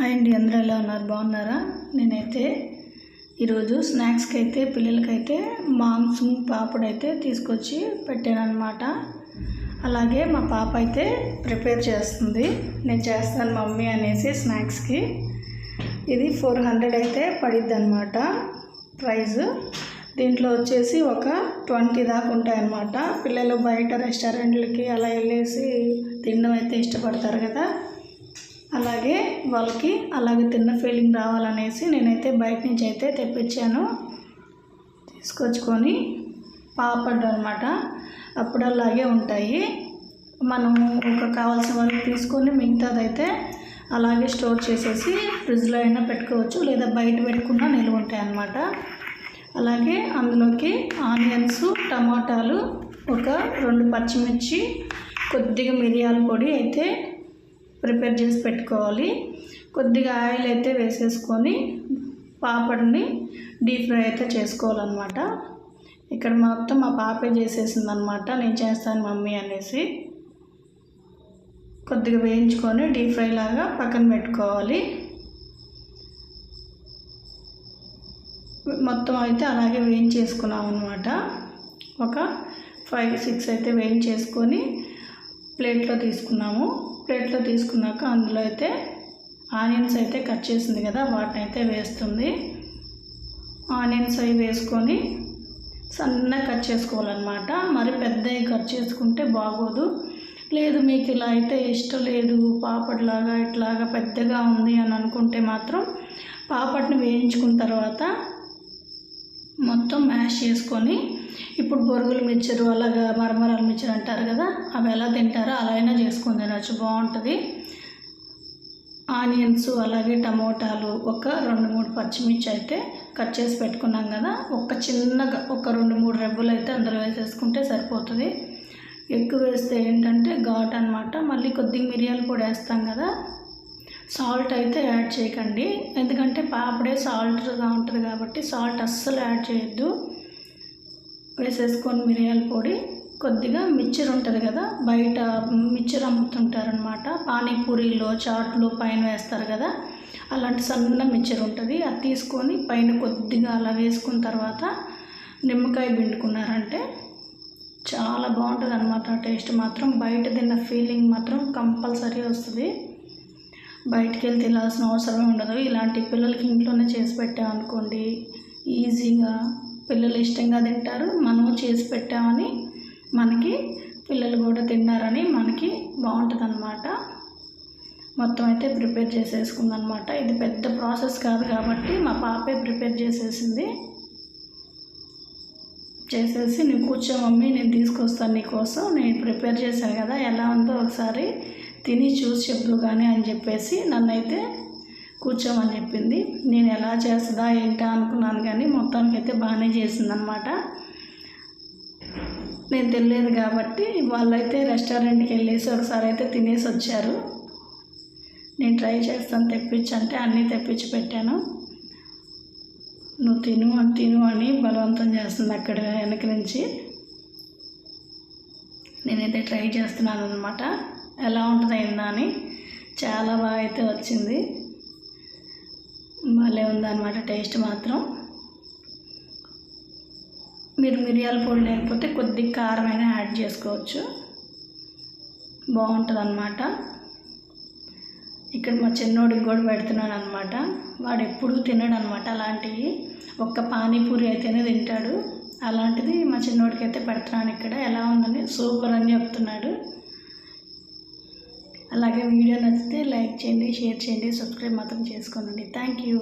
Hi అండి అందరూ ఎలా ఉన్నారు? బాగున్నారా? నేనైతే ఈరోజు స్నాక్స్కి అయితే పిల్లలకైతే మాంసం పాపడ్ అయితే తీసుకొచ్చి పెట్టాను అనమాట అలాగే మా పాప అయితే ప్రిపేర్ చేస్తుంది. నేను చేస్తాను మమ్మీ అనేసి స్నాక్స్కి. ఇది ఫోర్ హండ్రెడ్ అయితే పడిద్ది అనమాట ప్రైస్ దీంట్లో వచ్చేసి ఒక ట్వంటీ దాకా ఉంటాయన్నమాట. పిల్లలు బయట రెస్టారెంట్లకి అలా వెళ్ళేసి తినడం అయితే ఇష్టపడతారు కదా. అలాగే వాళ్ళకి అలాగే తిన్న ఫీలింగ్ రావాలనేసి నేనైతే బయట నుంచి అయితే తెప్పించాను. తీసుకొచ్చుకొని పాపడ్డు అనమాట అప్పుడు అలాగే ఉంటాయి. మనము ఒక కావాల్సిన వరకు తీసుకొని మిగతాదైతే అలాగే స్టోర్ చేసేసి ఫ్రిడ్జ్లో అయినా పెట్టుకోవచ్చు. లేదా బయట పెట్టుకున్నా నిల్వ ఉంటాయి అన్నమాట. అలాగే అందులోకి ఆనియన్స్ టమాటాలు ఒక రెండు పచ్చిమిర్చి కొద్దిగా మిరియాల పొడి అయితే ప్రిపేర్ చేసి పెట్టుకోవాలి. కొద్దిగా ఆయిల్ అయితే వేసేసుకొని పాపడ్ని డీప్ ఫ్రై అయితే చేసుకోవాలన్నమాట. ఇక్కడ మొత్తం మా పాపే చేసేసింది అనమాట నేను చేస్తాను మమ్మీ అనేసి. కొద్దిగా వేయించుకొని డీప్ ఫ్రై లాగా పక్కన పెట్టుకోవాలి. మొత్తం అయితే అలాగే వేయించేసుకున్నాం అనమాట ఒక ఫైవ్ సిక్స్ అయితే వేయించేసుకొని ప్లేట్లో తీసుకున్నాము. ప్లేట్లో తీసుకున్నాక అందులో అయితే ఆనియన్స్ అయితే కట్ చేసింది కదా వాటిని అయితే వేస్తుంది. ఆనియన్స్ అవి వేసుకొని సన్నగా కట్ చేసుకోవాలన్నమాట. మరి పెద్దవి కట్ చేసుకుంటే బాగోదు. లేదు మీకు ఇలా అయితే ఇష్టం లేదు పాపడ్లాగా ఇట్లాగా పెద్దగా ఉంది అని అనుకుంటే మాత్రం పాపడ్ని వేయించుకున్న తర్వాత మొత్తం మ్యాష్ చేసుకొని ఇప్పుడు బొరుగులు మిచ్చరు అలాగా మరమరాలు మిచ్చరు అంటారు కదా అవి ఎలా తింటారో అలా అయినా చేసుకుని తినచ్చు బాగుంటుంది. ఆనియన్స్ అలాగే టమోటాలు ఒక రెండు మూడు పచ్చిమిర్చి అయితే కట్ చేసి పెట్టుకున్నాం కదా ఒక చిన్నగా ఒక రెండు మూడు రెబ్బలు అయితే అందులో వేసేసుకుంటే సరిపోతుంది. ఎక్కువ వేస్తే ఏంటంటే ఘాట్ అనమాట మళ్ళీ కొద్దిగా మిరియాలు పొడి వేస్తాం కదా సాల్ట్ అయితే యాడ్ చేయకండి. ఎందుకంటే పాపడే సాల్ట్గా ఉంటుంది కాబట్టి సాల్ట్ అస్సలు యాడ్ చేయొద్దు. వేసేసుకొని మిరియాల పొడి కొద్దిగా మిక్చర్ ఉంటుంది కదా బయట మిక్చర్ అమ్ముతుంటారనమాట పానీపూరీలో చాట్లు పైన వేస్తారు కదా అలాంటి సన్న మిక్చర్ ఉంటుంది. అది తీసుకొని పైన కొద్దిగా అలా వేసుకున్న తర్వాత నిమ్మకాయ పిండుకున్నారంటే చాలా బాగుంటుంది అనమాట టేస్ట్ మాత్రం బయట తిన్న ఫీలింగ్ మాత్రం కంపల్సరీ వస్తుంది. బయటికి వెళ్ళి తినాల్సిన అవసరం ఉండదు. ఇలాంటి పిల్లలకి ఇంట్లోనే చేసి పెట్టామనుకోండి ఈజీగా పిల్లలు ఇష్టంగా తింటారు. మనము చేసి పెట్టామని మనకి పిల్లలు కూడా తిన్నారని మనకి బాగుంటుంది అనమాట మొత్తం అయితే ప్రిపేర్ చేసేసుకుందనమాట ఇది పెద్ద ప్రాసెస్ కాదు కాబట్టి మా పాపే ప్రిపేర్ చేసేసింది. చేసేసి నువ్వు కూర్చో మమ్మీ నేను తీసుకొస్తాను నీకోసం నేను ప్రిపేర్ చేశాను కదా ఎలా ఉందో ఒకసారి తిని చూసి చెప్పు కానీ అని చెప్పేసి నన్నైతే కూర్చోమని చెప్పింది. నేను ఎలా చేస్తుందా ఏంటా అనుకున్నాను కానీ మొత్తానికి అయితే బాగానే చేసిందనమాట నేను తెలియదు కాబట్టి వాళ్ళైతే రెస్టారెంట్కి వెళ్ళేసి ఒకసారి అయితే తినేసి వచ్చారు. నేను ట్రై చేస్తాను తెప్పించి అంటే అన్నీ తెప్పించి పెట్టాను. నువ్వు తిను అని తిను అని బలవంతం చేస్తుంది అక్కడ వెనక నుంచి. నేనైతే ట్రై చేస్తున్నాను అనమాట ఎలా ఉంటుంది అయిందా అని చాలా బాగా అయితే వచ్చింది. భలే ఉందన్నమాట టేస్ట్ మాత్రం. మీరు మిరియాల పొడి లేకపోతే కొద్దిగా కారమైనా యాడ్ చేసుకోవచ్చు. బాగుంటుంది అనమాట ఇక్కడ మా చిన్నోడికి కూడా పెడుతున్నాను అనమాట వాడు ఎప్పుడు తినడు అనమాట అలాంటివి. ఒక్క పానీపూరి అయితేనే తింటాడు. అలాంటిది మా చిన్నోడికి అయితే పెడుతున్నాను ఇక్కడ. ఎలా ఉందని సూపర్ అని చెప్తున్నాడు. అలాగే వీడియో నచ్చితే లైక్ చేయండి షేర్ చేయండి సబ్స్క్రైబ్ మాత్రం చేసుకోనండి. Thank you.